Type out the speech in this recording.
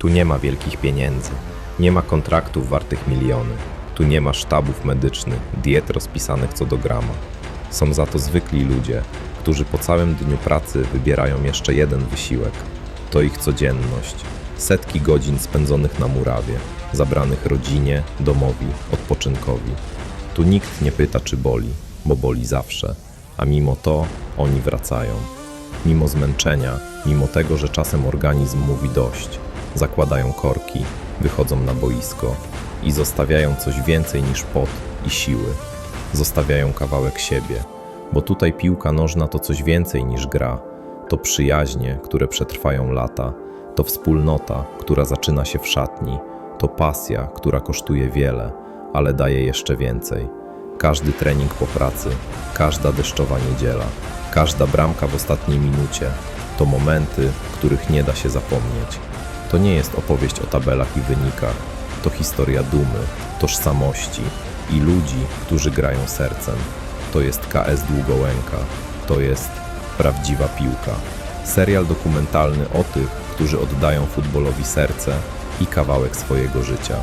Tu nie ma wielkich pieniędzy, nie ma kontraktów wartych miliony, tu nie ma sztabów medycznych, diet rozpisanych co do grama. Są za to zwykli ludzie, którzy po całym dniu pracy wybierają jeszcze jeden wysiłek. To ich codzienność. Setki godzin spędzonych na murawie, zabranych rodzinie, domowi, odpoczynkowi. Tu nikt nie pyta, czy boli, bo boli zawsze, a mimo to oni wracają. Mimo zmęczenia, mimo tego, że czasem organizm mówi dość, zakładają korki, wychodzą na boisko i zostawiają coś więcej niż pot i siły. Zostawiają kawałek siebie, bo tutaj piłka nożna to coś więcej niż gra. To przyjaźnie, które przetrwają lata, to wspólnota, która zaczyna się w szatni, to pasja, która kosztuje wiele, ale daje jeszcze więcej. Każdy trening po pracy, każda deszczowa niedziela, każda bramka w ostatniej minucie to momenty, których nie da się zapomnieć. To nie jest opowieść o tabelach i wynikach, to historia dumy, tożsamości i ludzi, którzy grają sercem. To jest KS Długołęka, to jest prawdziwa piłka. Serial dokumentalny o tych, którzy oddają futbolowi serce i kawałek swojego życia.